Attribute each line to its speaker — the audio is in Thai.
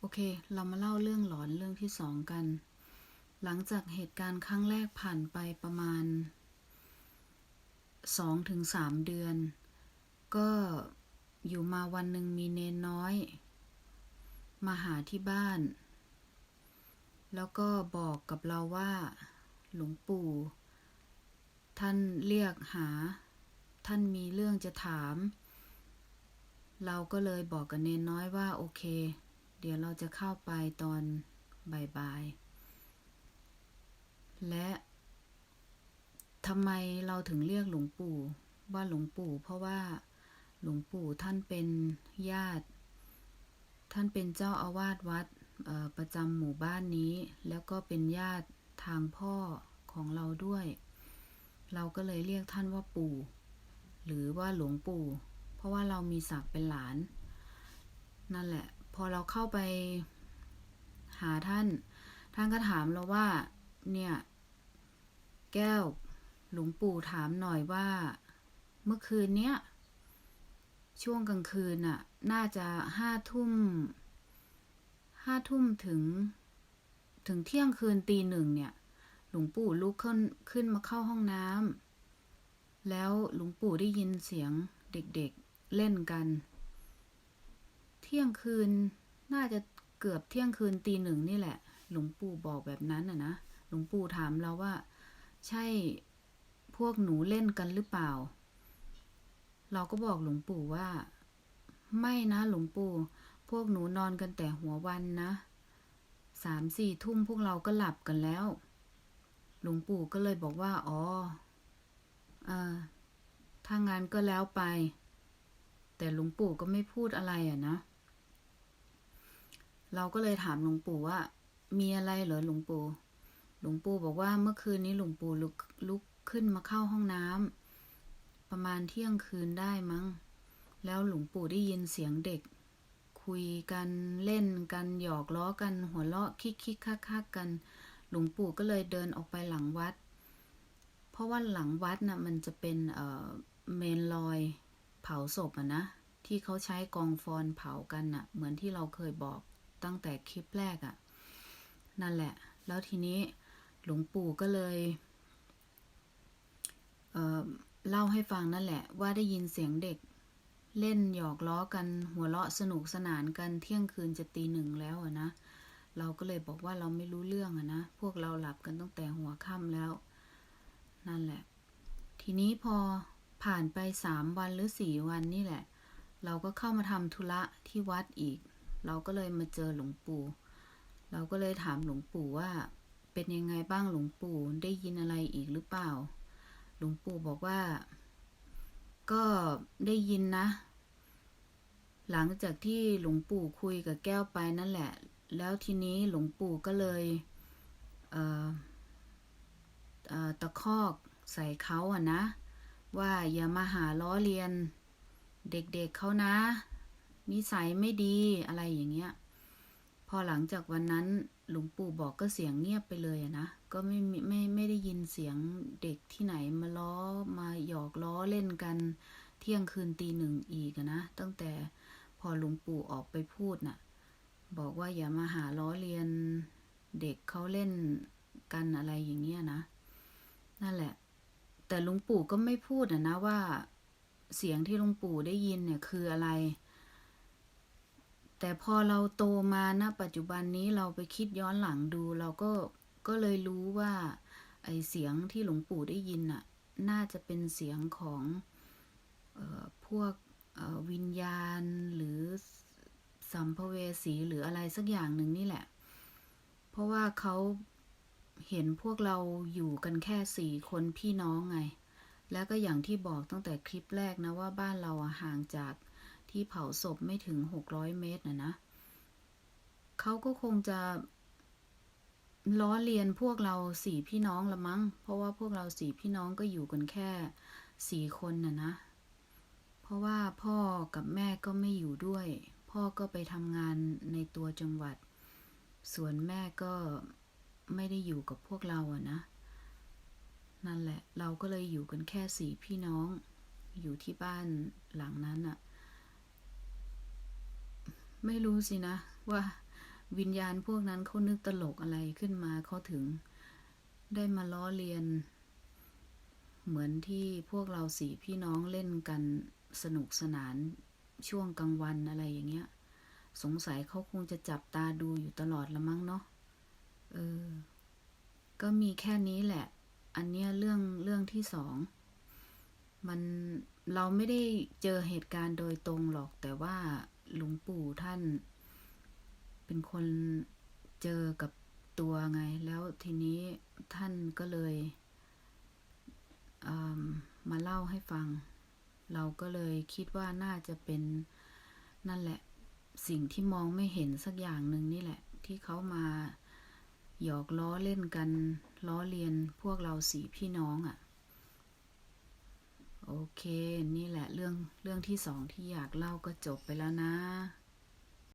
Speaker 1: โอเค เรามาเล่าเรื่องหลอนเรื่องที่สองกัน หลังจากเหตุการณ์ครั้งแรกผ่านไปประมาณสองถึงสามเดือน ก็อยู่มาวันหนึ่งมีเนนน้อย มาหาที่บ้าน แล้วก็บอกกับเราว่า หลวงปู่ ท่านเรียกหา ท่านมีเรื่องจะถาม เราก็เลยบอกกับเนนน้อยว่าโอเค เดี๋ยวเราจะเข้าไปตอนบ่ายๆ และทำไมเราถึงเรียกหลวงปู่ว่าหลวงปู่เพราะว่าหลวงปู่ท่านเป็นญาติ ท่านเป็นเจ้าอาวาสวัดประจำหมู่บ้านนี้ แล้วก็เป็นญาติทางพ่อของเราด้วย เราก็เลยเรียกท่านว่าปู่ หรือว่าหลวงปู่ เพราะว่าเรามีศักดิ์เป็นหลาน นั่นแหละ อเราเข้าไปหาท่าน ท่านก็ถามเราว่า เนี่ย แก้ว หลวงปู่ถามหน่อยว่า เมื่อคืนเนี้ย ช่วงกลางคืนน่ะ น่าจะห้าทุ่ม ห้าทุ่มถึง ถึงเที่ยงคืนตีหนึ่งเนี่ย หลวงปู่ลุกขึ้นขึ้นมาเข้าห้องน้ำแล้วหลวงปู่ได้ยินเสียงเด็กๆเล่นกัน ที่ยงคืน น่าจะเกือบเที่ยงคืนตีหนึ่งนี่แหละ หลวงปู่บอกแบบนั้นน่ะนะ หลวงปู่ถามเราว่า ใช่พวกหนูเล่นกันหรือเปล่า เราก็บอกหลวงปู่ว่า ไม่นะหลวงปู่ พวกหนูนอนกันแต่หัววันนะสามสี่ทุ่มพวกเราก็หลับกันแล้ว หลวงปู่ก็เลยบอกว่า อ๋อเออถ้างานก็แล้วไป แต่หลวงปู่ก็ไม่พูดอะไรอะนะ เราก็เลยถามหลวงปู่ว่า มีอะไรเหรอหลวงปู่ หลวงปู่บอกว่าเมื่อคืนนี้หลวงปู่ลุกลุกขึ้นมาเข้าห้องน้ำประมาณเที่ยงคืนได้มั้ง แล้วหลวงปู่ได้ยินเสียงเด็ก คุยกันเล่นกันหยอกล้อกันหัวเราะคิกคิกคักคักกัน หลวงปู่ก็เลยเดินออกไปหลังวัด เพราะว่าหลังวัดน่ะมันจะเป็นเอ่อเมนลอยเผาศพอะนะที่เขาใช้กองฟอนเผากันน่ะ เหมือนที่เราเคยบอก ตั้งแต่คลิปแรกอะนั่นแหละ แล้วทีนี้หลวงปู่ก็เลยเเล่าให้ฟังนั่นแหละ ว่าได้ยินเสียงเด็ก เล่นหยอกล้อกันหัวเราะสนุกสนานกันเที่ยงคืนจะตีหนึ่งแล้วอะนะ เราก็เลยบอกว่าเราไม่รู้เรื่องอะนะ พวกเราหลับกันตั้งแต่หัวค่ำแล้ว นั่นแหละ ทีนี้พอผ่านไปสามวันหรือสี่วันนี่แหละ เราก็เข้ามาทำธุระที่วัดอีก เราก็เลยมาเจอหลวงปู่ เราก็เลยถามหลวงปู่ว่า เป็นยังไงบ้างหลวงปู่ได้ยินอะไรอีกหรือเปล่า หลวงปู่บอกว่า ก็ได้ยินนะ หลังจากที่หลวงปู่คุยกับแก้วไปนั่นแหละ แล้วทีนี้หลวงปู่ก็เลยเตะคอกใส่เขาอะนะ ว่าอย่ามาหาล้อเลียน เด็กๆเเขานะ นิสัยไม่ดีอะไรอย่างเงี้ย พอหลังจากวันนั้นหลวงปู่บอกก็เสียงเงียบไปเลยอะนะ ก็ไม่มีไม่ไม่ได้ยินเสียงเด็กที่ไหนมาล้อมาหยอกล้อเล่นกันเที่ยงคืนตีหนึ่งอีกนะ ตั้งแต่พอหลวงปู่ออกไปพูดน่ะ บอกว่าอย่ามาหาล้อเลียนเด็กเขาเล่นกันอะไรอย่างเงี้ยนะ นั่นแหละ แต่หลวงปู่ก็ไม่พูดอะนะว่า เสียงที่หลวงปู่ได้ยินเนี่ยคืออะไร แต่พอเราโตมาณปัจจุบันนี้เราไปคิดย้อนหลังดู เราก็ก็เลยรู้ว่า ไอเสียงที่หลวงปู่ได้ยินน่ะ น่าจะเป็นเสียงของออพวกวิญญาณหรือสัมภเวสีหรืออะไรสักอย่างหนึ่งนี่แหละ เพราะว่าเขาเห็นพวกเราอยู่กันแค่สี่คนพี่น้องไง แล้วก็อย่างที่บอกตั้งแต่คลิปแรกนะว่าบ้านเราอะห่างจาก ที่เผาศพไม่ถึงหกร้อยเมตรนะนะเขาก็คงจะล้อเลียนพวกเราสี่พี่น้องละมั้ง เพราะว่าพวกเราสี่พี่น้องก็อยู่กันแค่สี่คนน่ะนะ เพราะว่าพ่อกับแม่ก็ไม่อยู่ด้วย พ่อก็ไปทำงานในตัวจังหวัด ส่วนแม่ก็ไม่ได้อยู่กับพวกเราอะนะ นั่นแหละ เราก็เลยอยู่กันแค่สี่พี่น้อง อยู่ที่บ้านหลังนั้นอะ ไม่รู้สินะ ว่าวิญญาณพวกนั้นเขานึกตลกอะไรขึ้นมาเขาถึง ได้มาล้อเลียน เหมือนที่พวกเราสี่พี่น้องเล่นกันสนุกสนานช่วงกลางวันอะไรอย่างเงี้ย สงสัยเขาคงจะจับตาดูอยู่ตลอดละมั้งเนาะเออ ก็มีแค่นี้แหละ อันเนี้ยเรื่องเรื่องที่สองมันเราไม่ได้เจอเหตุการณ์โดยตรงหรอกแต่ว่า หลวงปู่ท่าน เป็นคนเจอกับตัวไง แล้วทีนี้ท่านก็เลยมมาเล่าให้ฟัง เราก็เลยคิดว่าน่าจะเป็นนั่นแหละ สิ่งที่มองไม่เห็นสักอย่างหนึ่งนี่แหละ ที่เขามาหยอกล้อเล่นกัน ล้อเลียนพวกเราสี่พี่น้องอะ่ะ โอเค นี่แหละเรื่องเรื่องที่สองที่อยากเล่าก็จบไปแล้วนะ